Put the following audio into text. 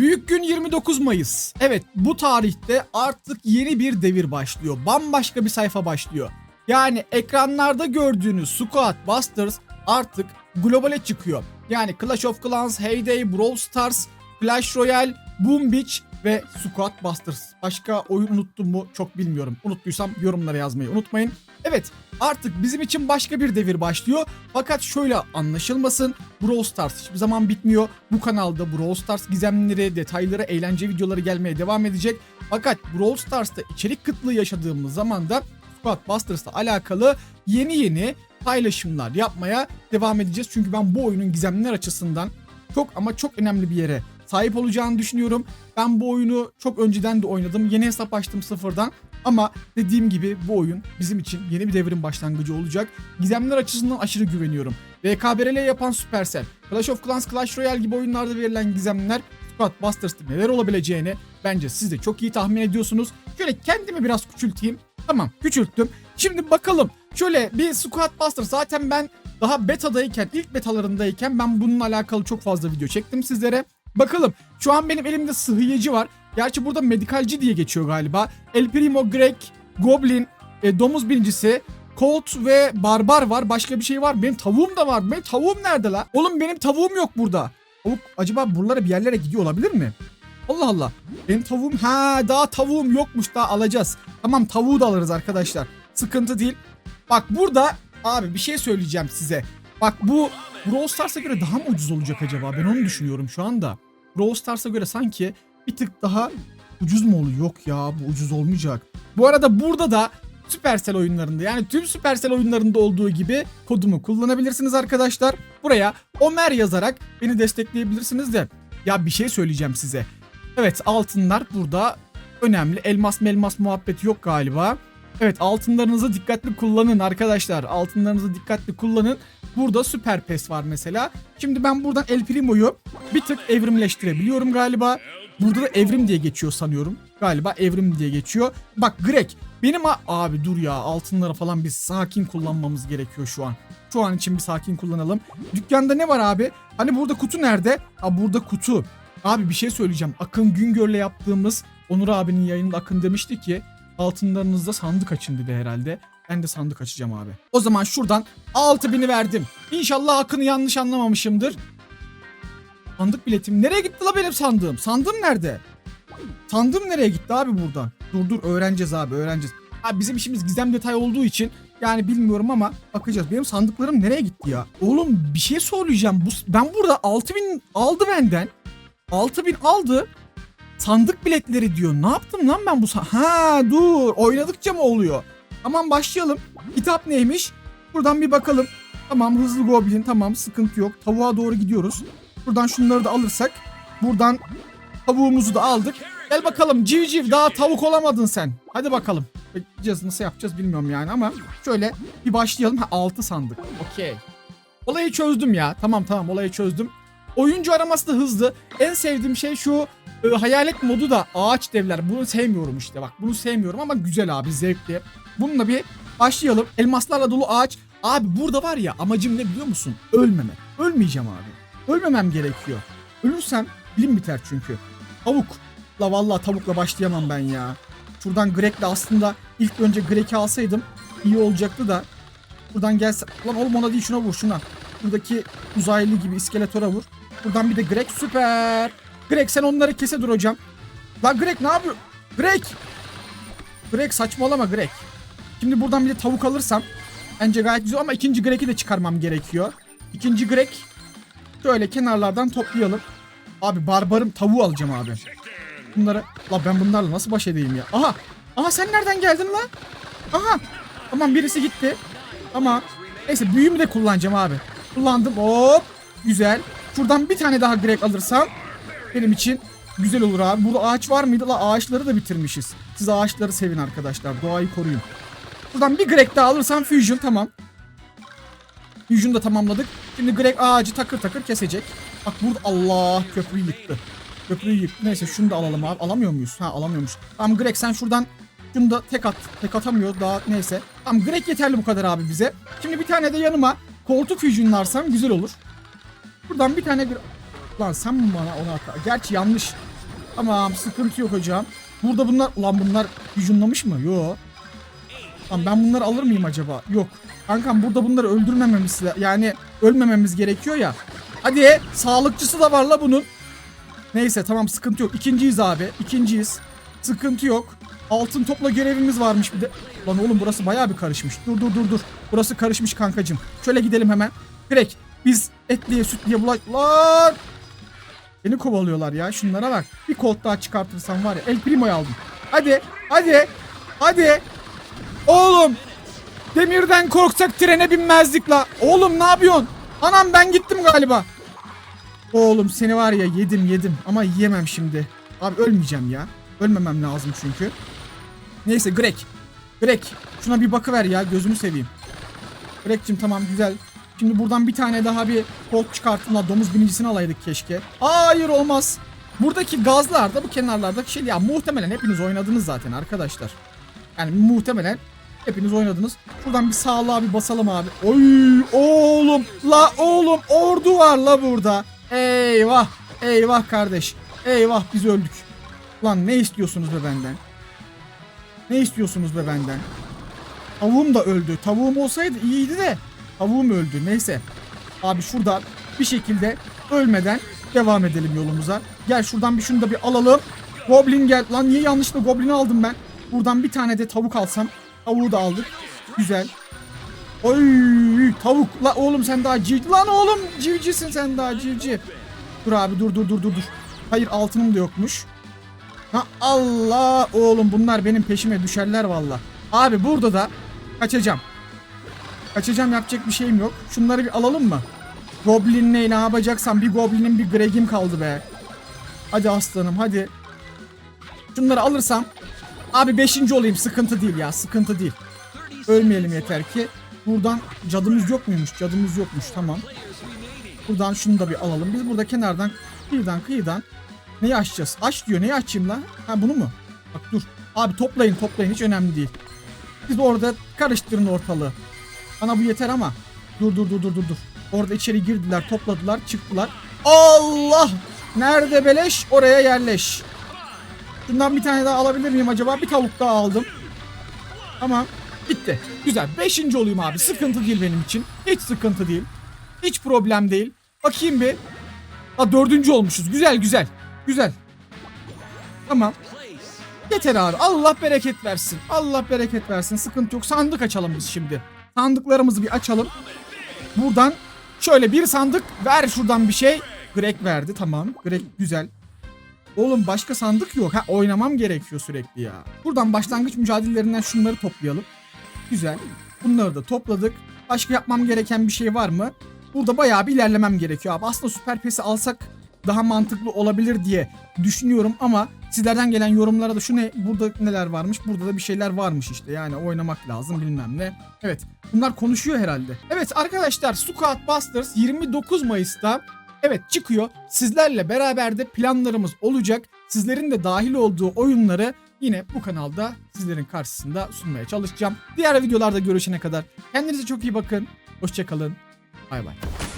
Büyük gün 29 Mayıs. Evet bu tarihte artık yeni bir devir başlıyor. Bambaşka bir sayfa başlıyor. Yani ekranlarda gördüğünüz Squad Busters artık globale çıkıyor. Yani Clash of Clans, Heyday, Brawl Stars, Clash Royale, Boom Beach ve Squad Busters. Başka oyun unuttum mu çok bilmiyorum. Unuttuysam yorumlara yazmayı unutmayın. Evet artık bizim için başka bir devir başlıyor. Fakat şöyle anlaşılmasın. Brawl Stars hiçbir zaman bitmiyor. Bu kanalda Brawl Stars gizemleri, detayları, eğlence videoları gelmeye devam edecek. Fakat Brawl Stars'ta içerik kıtlığı yaşadığımız zaman da Squad Busters'la alakalı yeni yeni paylaşımlar yapmaya devam edeceğiz. Çünkü ben bu oyunun gizemler açısından çok ama çok önemli bir yere sahip olacağını düşünüyorum. Ben bu oyunu çok önceden de oynadım. Yeni hesap açtım sıfırdan. Ama dediğim gibi bu oyun bizim için yeni bir devrin başlangıcı olacak. Gizemler açısından aşırı güveniyorum. VKBRL yapan Supercell, Clash of Clans, Clash Royale gibi oyunlarda verilen gizemler Squad Busters'ta neler olabileceğini bence siz de çok iyi tahmin ediyorsunuz. Şöyle kendimi biraz küçülteyim. Tamam küçülttüm. Şimdi bakalım şöyle bir Squad Buster zaten ben daha betadayken ilk betalarındayken ben bununla alakalı çok fazla video çektim sizlere. Bakalım şu an benim elimde sıhhiyeci var. Gerçi burada medikalci diye geçiyor galiba. El Primo, Greg, Goblin, e, domuz binicisi, Colt ve Barbar var. Başka bir şey var. Benim tavuğum da var. Benim tavuğum nerede la? Oğlum benim tavuğum yok burada. Tavuk acaba buralara bir yerlere gidiyor olabilir mi? Allah Allah. Benim tavuğum ha daha tavuğum yokmuş daha alacağız. Tamam tavuğu da alırız arkadaşlar. Sıkıntı değil. Bak burada abi bir şey söyleyeceğim size. Bak bu Brawl Stars'a göre daha mı ucuz olacak acaba? Ben onu düşünüyorum şu anda. Brawl Stars'a göre sanki bir tık daha ucuz mu oluyor? Yok ya bu ucuz olmayacak. Bu arada burada da Supercell oyunlarında yani tüm Supercell oyunlarında olduğu gibi kodumu kullanabilirsiniz arkadaşlar. Buraya Omer yazarak beni destekleyebilirsiniz de. Ya bir şey söyleyeceğim size. Evet altınlar burada önemli. Elmas melmas muhabbeti yok galiba. Evet altınlarınızı dikkatli kullanın arkadaşlar. Altınlarınızı dikkatli kullanın. Burada süper pes var mesela. Şimdi ben buradan El Primo'yu bir tık evrimleştirebiliyorum galiba. Burada da evrim diye geçiyor sanıyorum. Galiba evrim diye geçiyor. Bak Greg benim abi dur ya altınları falan bir sakin kullanmamız gerekiyor şu an. Şu an için bir sakin kullanalım. Dükkanda ne var abi? Hani burada kutu nerede? Ha burada kutu. Abi bir şey söyleyeceğim. Akın Güngör'le yaptığımız Onur abinin yayınında Akın demişti ki altınlarınızda sandık açın dedi herhalde. Ben de sandık açacağım abi. O zaman şuradan 6000'i verdim. İnşallah Akın'ı yanlış anlamamışımdır. Sandık biletim. Nereye gitti la benim sandığım? Sandığım nerede? Sandığım nereye gitti abi buradan? Dur dur öğreneceğiz abi öğreneceğiz. Abi bizim işimiz gizem detay olduğu için yani bilmiyorum ama bakacağız. Benim sandıklarım nereye gitti ya? Oğlum bir şey söyleyeceğim. Bu, ben burada 6000 aldı benden. 6000 aldı. Sandık biletleri diyor. Ne yaptım lan ben bu Ha dur. Oynadıkça mı oluyor? Tamam başlayalım. Kitap neymiş? Buradan bir bakalım. Tamam hızlı goblin tamam sıkıntı yok. Tavuğa doğru gidiyoruz. Buradan şunları da alırsak. Buradan tavuğumuzu da aldık. Gel bakalım civciv daha tavuk olamadın sen. Hadi bakalım. Bekleyeceğiz nasıl yapacağız bilmiyorum yani ama şöyle bir başlayalım. Ha 6 sandık. Okey. Olayı çözdüm ya. Tamam tamam olayı çözdüm. Oyuncu araması da hızlı. En sevdiğim şey şu hayalet modu da ağaç devler. Bunu sevmiyorum işte bak. Bunu sevmiyorum ama güzel abi zevkli. Bununla bir başlayalım. Elmaslarla dolu ağaç. Abi burada var ya amacım ne biliyor musun? Ölmemek. Ölmeyeceğim abi. Ölmemem gerekiyor. Ölürsem bilim biter çünkü. Tavuk. La vallahi tavukla başlayamam ben ya. Şuradan Greg'le aslında ilk önce Greg'i alsaydım iyi olacaktı da. Buradan gelse... Lan oğlum ona değil şuna vur şuna. Buradaki uzaylı gibi iskeletora vur. Buradan bir de Greg süper. Greg sen onları kese dur hocam. Lan Greg ne yapıyor? Greg! Greg saçmalama Greg. Şimdi buradan bir de tavuk alırsam bence gayet güzel ama ikinci Greg'i de çıkarmam gerekiyor. İkinci Greg şöyle kenarlardan toplayalım. Abi barbarım tavuğu alacağım abi. Bunları la ben bunlarla nasıl baş edeyim ya? Aha! Aha sen nereden geldin lan? Aha! Tamam birisi gitti. Ama neyse büyümü de kullanacağım abi. Kullandım. Hop! Güzel. Şuradan bir tane daha Greg alırsam benim için güzel olur abi. Burada ağaç var mıydı? La ağaçları da bitirmişiz. Siz ağaçları sevin arkadaşlar. Doğayı koruyun. Buradan bir Greg daha alırsam Fusion tamam. Fusion'u da tamamladık. Şimdi Greg ağacı takır takır kesecek. Bak burada Allah köprüyü yıktı. Köprüyü yıktı. Neyse şunu da alalım abi. Alamıyor muyuz? Ha alamıyormuş. Tamam Greg sen şuradan şunu da tek at. Tek atamıyor daha neyse. Tamam Greg yeterli bu kadar abi bize. Şimdi bir tane de yanıma koltuk fusionlarsam güzel olur. Buradan bir tane bir... Lan sen mi bana onu at? Gerçi yanlış. Tamam sıkıntı yok hocam. Burada bunlar ulan bunlar hücumlamış mı? Yo. Tamam ben bunları alır mıyım acaba? Yok. Kankam burada bunları öldürmememiz yani ölmememiz gerekiyor ya. Hadi sağlıkçısı da var la bunun. Neyse tamam sıkıntı yok. İkinciyiz abi. İkinciyiz. Sıkıntı yok. Altın topla görevimiz varmış bir de. Lan oğlum burası bayağı bir karışmış. Dur dur dur dur. Burası karışmış kankacım. Şöyle gidelim hemen. Direkt biz etliye sütliye bulaş... Lan! Beni kovalıyorlar ya. Şunlara bak. Bir kolt daha çıkartırsam var ya. El Primo'yu aldım. Hadi. Hadi. Hadi. Oğlum. Demirden korksak trene binmezdik la. Oğlum ne yapıyorsun? Anam ben gittim galiba. Oğlum seni var ya yedim yedim ama yiyemem şimdi. Abi ölmeyeceğim ya. Ölmemem lazım çünkü. Neyse Greg. Greg şuna bir bakıver ya gözünü seveyim. Greg'cim tamam güzel. Şimdi buradan bir tane daha bir kolt çıkartın domuz binicisini alaydık keşke. Hayır olmaz. Buradaki gazlarda bu kenarlardaki şey ya muhtemelen hepiniz oynadınız zaten arkadaşlar. Yani muhtemelen hepiniz oynadınız. Şuradan bir sağlığa bir basalım abi. Oy oğlum la oğlum ordu var la burada. Eyvah eyvah kardeş. Eyvah biz öldük. Lan ne istiyorsunuz be benden? Ne istiyorsunuz be benden? Tavuğum da öldü. Tavuğum olsaydı iyiydi de. Tavuğum öldü. Neyse. Abi şurada bir şekilde ölmeden devam edelim yolumuza. Gel şuradan bir şunu da bir alalım. Goblin gel. Lan niye yanlışlıkla Goblin'i aldım ben? Buradan bir tane de tavuk alsam. Tavuğu da aldık. Güzel. Oy tavuk. La oğlum sen daha civciv. Lan oğlum civcivsin sen daha civciv. Dur abi dur dur dur dur dur. Hayır altınım da yokmuş. Ha Allah oğlum bunlar benim peşime düşerler valla. Abi burada da kaçacağım. Kaçacağım yapacak bir şeyim yok. Şunları bir alalım mı? Goblin'le ne yapacaksam bir Goblin'in bir Greg'im kaldı be. Hadi aslanım hadi. Şunları alırsam abi 5. olayım sıkıntı değil ya sıkıntı değil. Ölmeyelim yeter ki. Buradan cadımız yok muymuş? Cadımız yokmuş tamam. Buradan şunu da bir alalım. Biz burada kenardan kıyıdan kıyıdan neyi açacağız? Aç diyor. Neyi açayım lan? Ha bunu mu? Bak dur. Abi toplayın toplayın hiç önemli değil. Siz orada karıştırın ortalığı. Bana bu yeter ama. Dur dur dur dur dur dur. Orada içeri girdiler topladılar çıktılar. Allah! Nerede beleş oraya yerleş. Şundan bir tane daha alabilir miyim acaba? Bir tavuk daha aldım. Tamam. Bitti. Güzel. Beşinci olayım abi. Sıkıntı değil benim için. Hiç sıkıntı değil. Hiç problem değil. Bakayım bir. Ha dördüncü olmuşuz. Güzel güzel. Güzel. Tamam. Yeter abi. Allah bereket versin. Allah bereket versin. Sıkıntı yok. Sandık açalım biz şimdi. Sandıklarımızı bir açalım. Buradan şöyle bir sandık ver şuradan bir şey. Greg verdi tamam. Greg güzel. Oğlum başka sandık yok. Ha oynamam gerekiyor sürekli ya. Buradan başlangıç mücadelelerinden şunları toplayalım. Güzel. Bunları da topladık. Başka yapmam gereken bir şey var mı? Burada bayağı bir ilerlemem gerekiyor abi. Aslında Süper Pes'i alsak daha mantıklı olabilir diye düşünüyorum ama sizlerden gelen yorumlara da şu ne burada neler varmış burada da bir şeyler varmış işte yani oynamak lazım bilmem ne. Evet bunlar konuşuyor herhalde. Evet arkadaşlar Squad Busters 29 Mayıs'ta evet çıkıyor. Sizlerle beraber de planlarımız olacak. Sizlerin de dahil olduğu oyunları yine bu kanalda sizlerin karşısında sunmaya çalışacağım. Diğer videolarda görüşene kadar kendinize çok iyi bakın. Hoşçakalın. Bay bay.